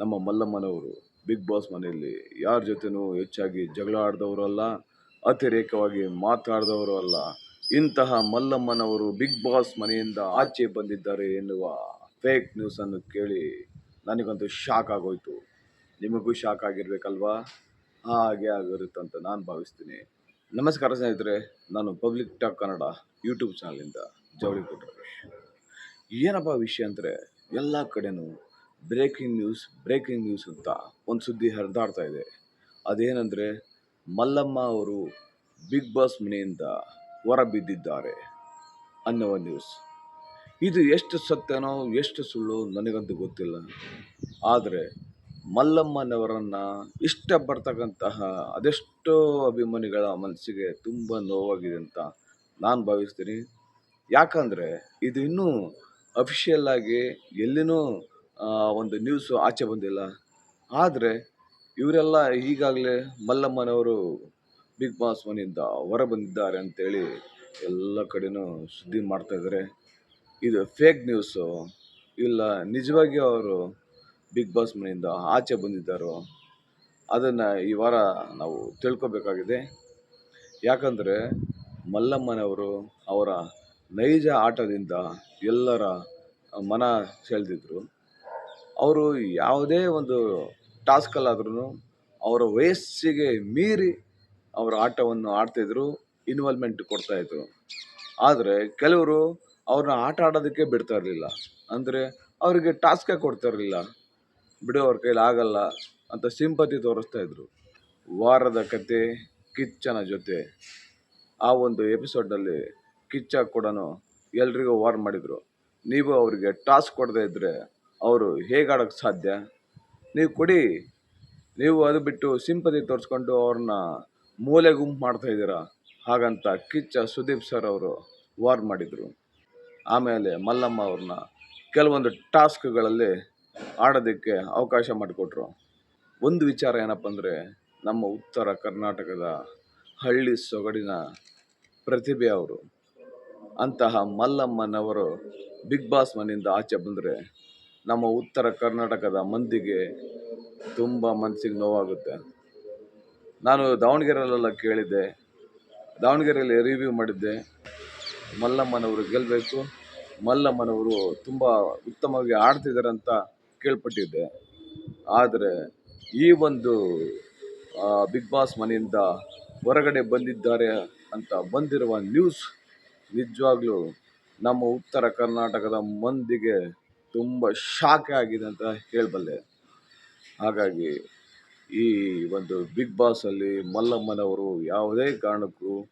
ನಮ್ಮ ಮಲ್ಲಮ್ಮನವರು big boss ಮನೆಯಲ್ಲಿ ಯಾರ ಜೊತೆನೂ ಹೆಚ್ಚಾಗಿ ಜಗಳ ಆಡಿದವರು ಅಲ್ಲ, ಅತಿರೇಕವಾಗಿ ಮಾತಾಡಿದವರು ಅಲ್ಲ. ಇಂತಹ ಮಲ್ಲಮ್ಮನವರು ಬಿಗ್ ಬಾಸ್ ಮನೆಯಿಂದ ಆಚೆ ಬಂದಿದ್ದಾರೆ ಎನ್ನುವ ಫೇಕ್ ನ್ಯೂಸನ್ನು ಕೇಳಿ ನನಗಂತೂ ಶಾಕ್ ಆಗೋಯ್ತು. ನಿಮಗೂ ಶಾಕ್ ಆಗಿರ್ಬೇಕಲ್ವಾ? ಹಾಗೆ ಆಗಿರುತ್ತಂತ ನಾನು ಭಾವಿಸ್ತೀನಿ. ನಮಸ್ಕಾರ ಸ್ನೇಹಿತರೆ, ನಾನು ಪಬ್ಲಿಕ್ ಟಾಕ್ ಕನ್ನಡ ಯೂಟ್ಯೂಬ್ ಚಾನಲಿಂದ ಜವಳಿ ಕೊಟ್ಟರು ಏನಪ್ಪ ವಿಷಯ ಅಂದರೆ, ಎಲ್ಲ ಕಡೆನೂ ಬ್ರೇಕಿಂಗ್ ನ್ಯೂಸ್ ಬ್ರೇಕಿಂಗ್ ನ್ಯೂಸ್ ಅಂತ ಒಂದು ಸುದ್ದಿ ಹರಿದಾಡ್ತಾ ಇದೆ. ಅದೇನೆಂದರೆ, ಮಲ್ಲಮ್ಮ ಅವರು ಬಿಗ್ ಬಾಸ್ ಮನೆಯಿಂದ ಹೊರಬಿದ್ದಿದ್ದಾರೆ ಅನ್ನುವ ನ್ಯೂಸ್. ಇದು ಎಷ್ಟು ಸತ್ಯನೋ, ಎಷ್ಟು ಸುಳ್ಳು ನನಗಂತೂ ಗೊತ್ತಿಲ್ಲ. ಆದರೆ, ಮಲ್ಲಮ್ಮನವರನ್ನು ಇಷ್ಟಪಡ್ತಕ್ಕಂತಹ ಅದೆಷ್ಟೋ ಅಭಿಮಾನಿಗಳ ಮನಸ್ಸಿಗೆ ತುಂಬ ನೋವಾಗಿದೆ ಅಂತ ನಾನು ಭಾವಿಸ್ತೀನಿ. ಯಾಕಂದರೆ, ಇದು ಇನ್ನೂ ಅಫಿಷಿಯಲ್ಲಾಗಿ ಎಲ್ಲಿನೂ ಒಂದು ನ್ಯೂಸು ಆಚೆ ಬಂದಿಲ್ಲ. ಆದರೆ ಇವರೆಲ್ಲ ಈಗಾಗಲೇ ಮಲ್ಲಮ್ಮನವರು ಬಿಗ್ ಬಾಸ್ ಮನೆಯಿಂದ ಹೊರ ಬಂದಿದ್ದಾರೆ ಅಂತೇಳಿ ಎಲ್ಲ ಕಡೆನೂ ಸುದ್ದಿ ಮಾಡ್ತಾಯಿದ್ದಾರೆ ಇದು ಫೇಕ್ ನ್ಯೂಸು ಇಲ್ಲ ನಿಜವಾಗಿ ಅವರು ಬಿಗ್ ಬಾಸ್ ಮನೆಯಿಂದ ಆಚೆ ಬಂದಿದ್ದಾರೋ ಅದನ್ನು ಈ ವಾರ ನಾವು ತಿಳ್ಕೊಬೇಕಾಗಿದೆ. ಯಾಕಂದರೆ ಮಲ್ಲಮ್ಮನವರು ಅವರ ನೈಜ ಆಟದಿಂದ ಎಲ್ಲರ ಮನ ಸೆಳೆದಿದ್ರು. ಅವರು ಯಾವುದೇ ಒಂದು ಟಾಸ್ಕಲ್ಲಾದ್ರೂ ಅವರ ವಯಸ್ಸಿಗೆ ಮೀರಿ ಅವರ ಆಟವನ್ನು ಆಡ್ತಿದ್ರು ಇನ್ವಾಲ್ವ್ಮೆಂಟ್ ಕೊಡ್ತಾಯಿದ್ರು ಆದರೆ ಕೆಲವರು ಅವ್ರನ್ನ ಆಟ ಆಡೋದಕ್ಕೆ ಬಿಡ್ತಾ ಇರಲಿಲ್ಲ. ಅಂದರೆ ಅವರಿಗೆ ಟಾಸ್ಕೇ ಕೊಡ್ತಾ ಇರಲಿಲ್ಲ. ಬಿಡು ಅವ್ರ ಕೈಲಿ ಆಗಲ್ಲ ಅಂತ ಸಿಂಪತಿ ತೋರಿಸ್ತಾ ಇದ್ರು. ವಾರದ ಕತೆ ಕಿಚ್ಚನ ಜೊತೆ. ಆ ಒಂದು ಎಪಿಸೋಡಲ್ಲಿ ಕಿಚ್ಚ ಕೂಡ ಎಲ್ರಿಗೂ ವಾರ್ ಮಾಡಿದರು. ನೀವು ಅವರಿಗೆ ಟಾಸ್ಕ್ ಕೊಡದೇ ಇದ್ದರೆ ಅವರು ಹೇಗೆ ಸಾಧ್ಯ? ನೀವು ಕೊಡಿ. ನೀವು ಅದು ಬಿಟ್ಟು ಸಿಂಪತಿ ತೋರಿಸ್ಕೊಂಡು ಅವ್ರನ್ನ ಮೂಲೆ ಗುಂಪು ಮಾಡ್ತಾ ಇದ್ದೀರಾ? ಹಾಗಂತ ಕಿಚ್ಚ ಸುದೀಪ್ ಸರ್ ಅವರು ವಾರ್ ಮಾಡಿದರು. ಆಮೇಲೆ ಮಲ್ಲಮ್ಮ ಅವ್ರನ್ನ ಕೆಲವೊಂದು ಟಾಸ್ಕ್ಗಳಲ್ಲಿ ಆಡೋದಕ್ಕೆ ಅವಕಾಶ ಮಾಡಿಕೊಟ್ರು. ಒಂದು ವಿಚಾರ ಏನಪ್ಪ ಅಂದರೆ, ನಮ್ಮ ಉತ್ತರ ಕರ್ನಾಟಕದ ಹಳ್ಳಿ ಸೊಗಡಿನ ಪ್ರತಿಭೆ ಅವರು. ಅಂತಹ ಮಲ್ಲಮ್ಮನವರು ಬಿಗ್ ಬಾಸ್ ಮನೆಯಿಂದ ಆಚೆ ಬಂದರೆ ನಮ್ಮ ಉತ್ತರ ಕರ್ನಾಟಕದ ಮಂದಿಗೆ ತುಂಬ ಮನಸ್ಸಿಗೆ ನೋವಾಗುತ್ತೆ. ನಾನು ದಾವಣಗೆರೆಯಲ್ಲೆಲ್ಲ ಕೇಳಿದ್ದೆ. ದಾವಣಗೆರೆಯಲ್ಲಿ ರಿವ್ಯೂ ಮಾಡಿದ್ದೆ. ಮಲ್ಲಮ್ಮನವರು ಗೆಲ್ಲಬೇಕು ಮಲ್ಲಮ್ಮನವರು ತುಂಬ ಉತ್ತಮವಾಗಿ ಆಡ್ತಿದ್ದಾರೆ ಅಂತ ಕೇಳ್ಪಟ್ಟಿದ್ದೆ. ಆದರೆ ಈ ಒಂದು ಬಿಗ್ ಬಾಸ್ ಮನೆಯಿಂದ ಹೊರಗಡೆ ಬಂದಿದ್ದಾರೆ ಅಂತ ಬಂದಿರುವ ನ್ಯೂಸ್ ನಿಜವಾಗ್ಲೂ ನಮ್ಮ ಉತ್ತರ ಕರ್ನಾಟಕದ ಮಂದಿಗೆ ತುಂಬ ಶಾಕ್ ಆಗಿದೆ ಅಂತ ಹೇಳಬಲ್ಲೆ. ಹಾಗಾಗಿ ಈ ಒಂದು ಬಿಗ್ ಬಾಸಲ್ಲಿ ಮಲ್ಲಮ್ಮನವರು ಯಾವುದೇ ಕಾರಣಕ್ಕೂ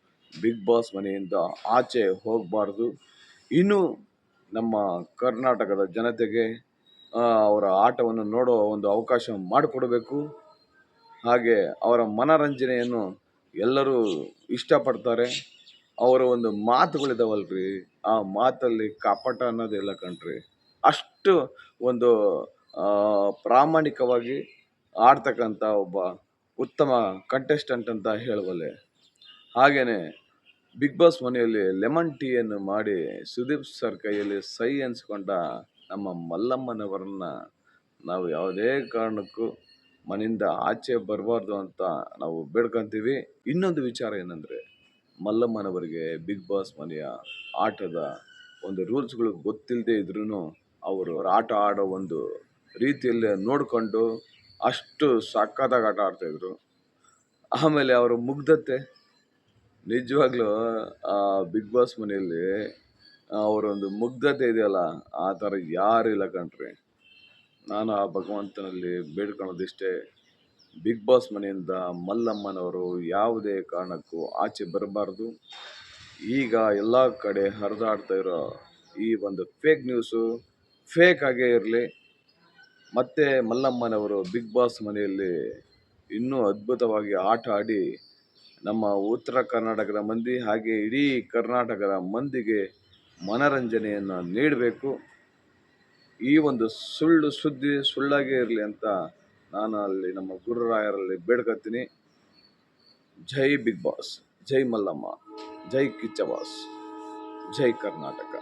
ಬಿಗ್ ಬಾಸ್ ಮನೆಯಿಂದ ಆಚೆ ಹೋಗಬಾರ್ದು. ಇನ್ನೂ ನಮ್ಮ ಕರ್ನಾಟಕದ ಜನತೆಗೆ ಅವರ ಆಟವನ್ನು ನೋಡೋ ಒಂದು ಅವಕಾಶ ಮಾಡಿಕೊಡಬೇಕು. ಹಾಗೆ ಅವರ ಮನರಂಜನೆಯನ್ನು ಎಲ್ಲರೂ ಇಷ್ಟಪಡ್ತಾರೆ. ಅವರ ಒಂದು ಮಾತುಗಳಿದಾವಲ್ರಿ? ಆ ಮಾತಲ್ಲಿ ಕಪಟ ಅನ್ನೋದೆಲ್ಲ ಕಣ್ರಿ. ಅಷ್ಟು ಒಂದು ಪ್ರಾಮಾಣಿಕವಾಗಿ ಆಡ್ತಕ್ಕಂಥ ಒಬ್ಬ ಉತ್ತಮ ಕಂಟೆಸ್ಟೆಂಟ್ ಅಂತ ಹೇಳಬಲ್ಲೆ. ಹಾಗೆಯೇ ಬಿಗ್ ಬಾಸ್ ಮನೆಯಲ್ಲಿ ಲೆಮನ್ ಟೀಯನ್ನು ಮಾಡಿ ಸುದೀಪ್ ಸರ್ ಕೈಯಲ್ಲಿ ಸೈ ಅನ್ಸ್ಕೊಂಡ ನಮ್ಮ ಮಲ್ಲಮ್ಮನವರನ್ನ ನಾವು ಯಾವುದೇ ಕಾರಣಕ್ಕೂ ಮನೆಯಿಂದ ಆಚೆ ಬರಬಾರ್ದು ಅಂತ ನಾವು ಬೇಡ್ಕೊಂತೀವಿ. ಇನ್ನೊಂದು ವಿಚಾರ ಏನಂದರೆ, ಮಲ್ಲಮ್ಮನವರಿಗೆ ಬಿಗ್ ಬಾಸ್ ಮನೆಯ ಆಟದ ಒಂದು ರೂಲ್ಸ್ಗಳು ಗೊತ್ತಿಲ್ಲದೆ ಇದ್ರೂ ಅವರು ಆಟ ಆಡೋ ಒಂದು ರೀತಿಯಲ್ಲಿ ನೋಡಿಕೊಂಡು ಅಷ್ಟು ಸಕ್ಕತ್ತಾಗಿ ಆಟ ಆಡ್ತಾಯಿದ್ರು ಆಮೇಲೆ ಅವರ ಮುಗ್ಧತೆ ನಿಜವಾಗ್ಲೂ ಆ ಬಿಗ್ ಬಾಸ್ ಮನೆಯಲ್ಲಿ ಅವರೊಂದು ಮುಗ್ಧತೆ ಇದೆಯಲ್ಲ ಆ ಥರ ಯಾರಿಲ್ಲ ಕಣ್ರಿ. ನಾನು ಆ ಭಗವಂತನಲ್ಲಿ ಬೇಡ್ಕೊಳ್ಳೋದಿಷ್ಟೇ ಬಿಗ್ ಬಾಸ್ ಮನೆಯಿಂದ ಮಲ್ಲಮ್ಮನವರು ಯಾವುದೇ ಕಾರಣಕ್ಕೂ ಆಚೆ ಬರಬಾರ್ದು. ಈಗ ಎಲ್ಲ ಕಡೆ ಹರಿದಾಡ್ತಾ ಇರೋ ಈ ಒಂದು ಫೇಕ್ ನ್ಯೂಸು ಫೇಕ್ ಆಗೇ ಇರಲಿ. ಮತ್ತು ಮಲ್ಲಮ್ಮನವರು ಬಿಗ್ ಬಾಸ್ ಮನೆಯಲ್ಲಿ ಇನ್ನೂ ಅದ್ಭುತವಾಗಿ ಆಟ ಆಡಿ ನಮ್ಮ ಉತ್ತರ ಕರ್ನಾಟಕದ ಮಂದಿ ಹಾಗೆ ಇಡೀ ಕರ್ನಾಟಕದ ಮಂದಿಗೆ ಮನರಂಜನೆಯನ್ನು ನೀಡಬೇಕು. ಈ ಒಂದು ಸುಳ್ಳು ಸುದ್ದಿ ಸುಳ್ಳಾಗೇ ಇರಲಿ ಅಂತ ನಾನು ಅಲ್ಲಿ ನಮ್ಮ ಗುರುರಾಯರಲ್ಲಿ ಬೇಡ್ಕೊತೀನಿ. ಜೈ ಬಿಗ್ ಬಾಸ್ ಜೈ ಮಲ್ಲಮ್ಮ, ಜೈ ಕಿಚ್ಚ ಬಾಸ್ ಜೈ ಕರ್ನಾಟಕ.